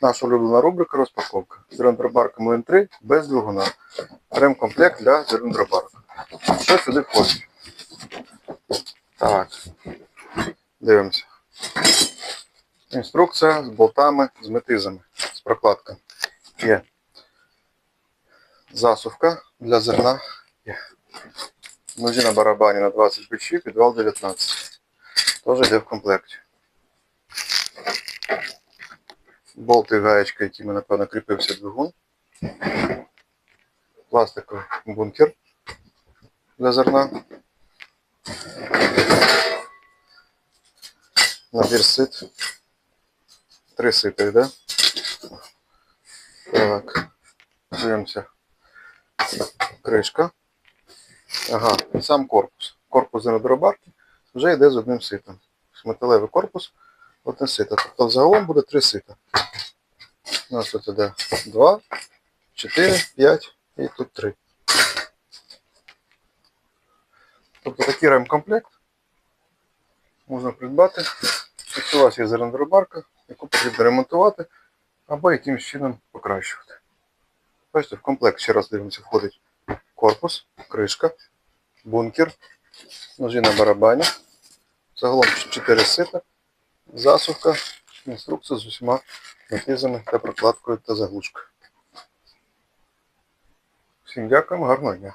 Наша улюблена рубрика розпаковка. Зерендробарка млин 3 без двигуна. Ремкомплект для зерендробарка. Що сюди входить? Так. Дивимося. Інструкція з болтами, з метизами, з прокладками. Є засувка для зерна. Є. Ножі на барабані на 20 бичів, підвал 19. Теж йде в комплекті. Болт і гаєчка, якими, напевно, кріпився двигун. Пластиковий бункер для зерна. Набір сит. Три сита йде. Так. Дивимося. Кришка. Ага, сам корпус. Корпус зернодробарки вже йде з одним ситом. Металевий корпус, одне сито. Тобто загалом буде три сита. У нас тут іде 2, 4, 5 і тут 3. Тобто такий ремкомплект можна придбати. Якщо у вас є зернодробарка, яку потрібно ремонтувати або якимось чином покращувати. Бачите, в комплект ще раз дивимося, входить корпус, кришка, бункер, ножі на барабані. Загалом 4 сита, засувка, інструкція з усіма натизами та прокладкою та заглушкою. Всім дякуємо, гарного дня!